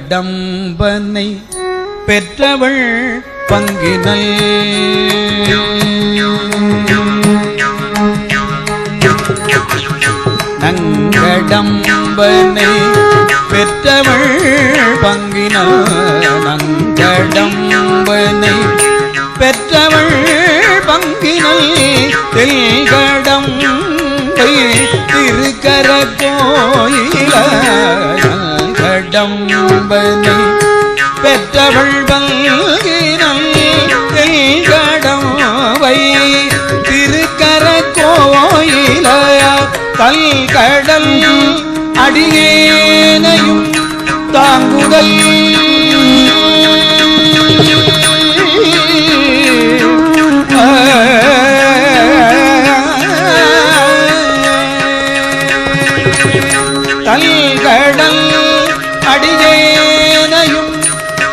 நங்கடம்பனை பெற்றவள் பங்கினல் நங்கடம்பனை பெற்றவள் பங்கினல் நங்கடம்பனை பெற்றவள் பங்கினல் தெல்கடம்பை திருக்கரகோ கடம்பனை பெற்றவள் பங்கினல் தெல்கடவை திருக்கர கோயில கல் கடல் அடியேனையும் தாங்குதல்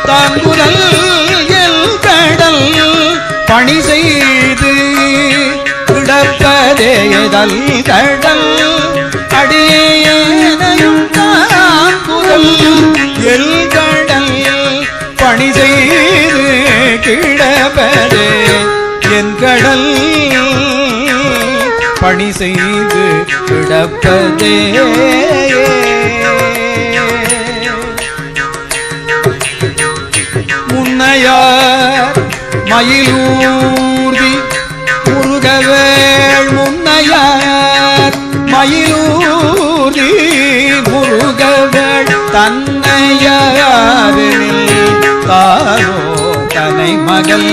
தாங்குதல் எல் கடல் பணி செய்து கிடப்பதேதல் கடல்? அடியேனையும் தாங்குதல் எல் கடல் பணி செய்து கிடப்பதே என் கடல். பணி செய்து கிடப்பதே மயிலூர்தி முருகவேள் முன்னையார். மயிலூர்தி முருகவேள் தன்னையாரில் தாரோ தனை மகள்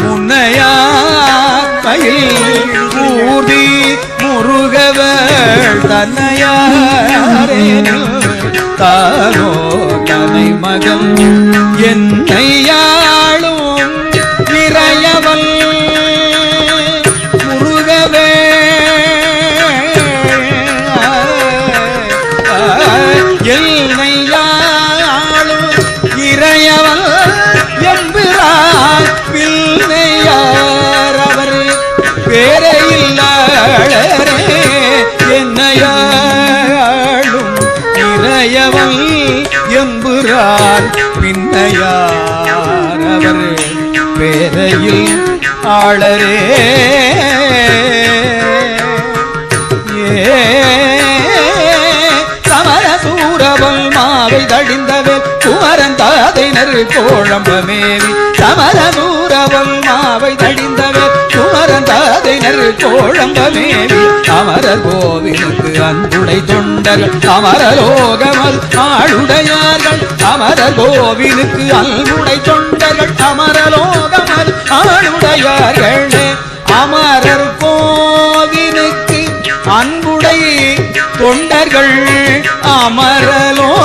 முன்னையார். மயில் ஊர்தி முருகவேள் தன்னையாரில் தாரோ தனை மகள் என்னையாளும் பேரே இல்லே என்னையாளும் இறையவள் எம்புறார் பின்னையார் அவர் பேரையில் ஆளரே ஏ மாவை தடிந்தவே குமரன் தாதைனர் கோழம்பமேவி சமரசூரவல் மாவை தடிந்தவர் தாதைனர் கோழம்பமேவி அமரர் கோவிலுக்கு அன்புடை தொண்டர்கள் அமரலோகமல் ஆளுடையார்கள். அமரர் கோவிலுக்கு அன்புடை தொண்டர்கள் அமரலோகமல் ஆளுடையார்கள். அமரர் கோவிலுக்கு அன்புடை தொண்டர்கள் அமரலோகமது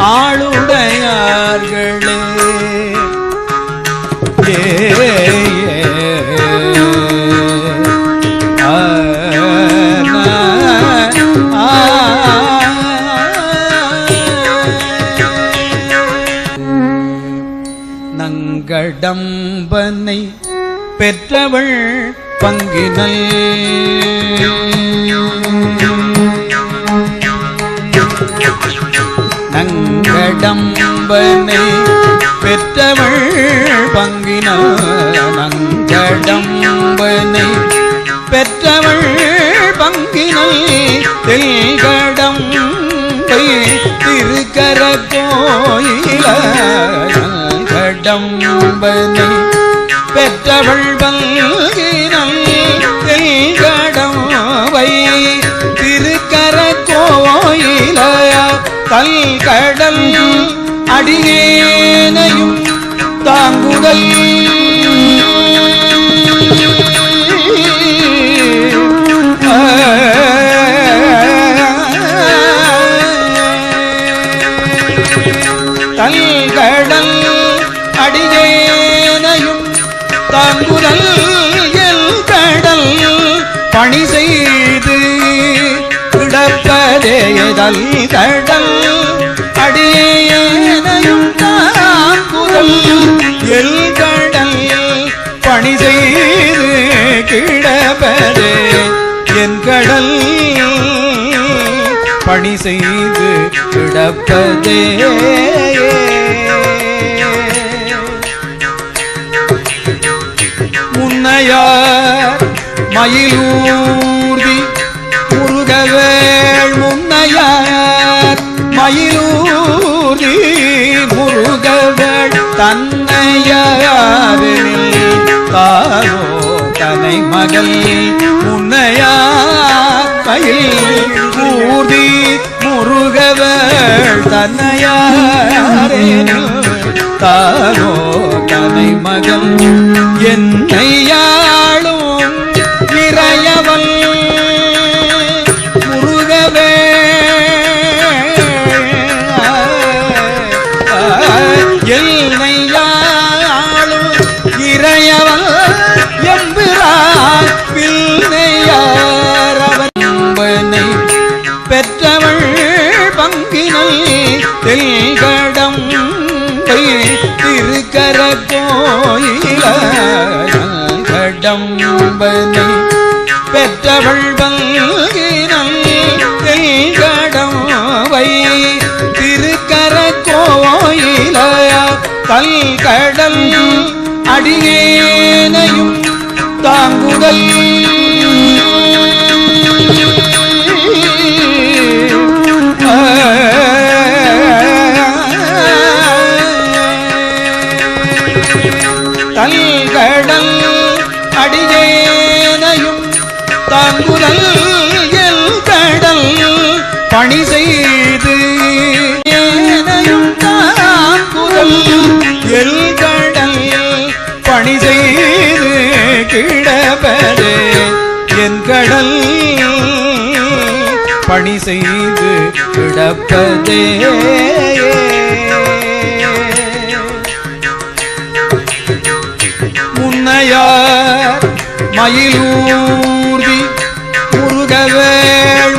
ஆ பங்கடம்பனை பெற்றவள் பங்கினல் நங்கடம்பனை பெற்றவள் பங்கின நங்கடம்பனை பெற்றவள் பங்கினல் தெல்கடம் கடம்பனை பெற்றவள் பங்கினல் தெல்கடவை திருக்கர கோயில கல் கடல் அடியே. கிடப்பதேதல் கடல் அடியேனையும் தாங்குதல் எல் கடல் பணி செய்து கிடப்பதே என் கடல் பணி செய்து கிடப்பதே. முன்னையார் மயிலூர்தி முருகவே மயிலூரி முருகவள் முருகவேள் தன்னையாரில் தாரோ தனை மகள் முன்னையார் மயில் ஊர்தி முருகவேள் தன்னையாரில் தாரோ தனை மகள் என்னையா திருக்கர கோயில கடம்பனை பெற்றவள் பங்கினல் தெல்கடம் திருக்கர கோயில கல்கடல் அடியேனையும் தாங்குதல் பணி செய்து கிடப்பதே. முன்னையார் மயிலூர்தி முருகவேள்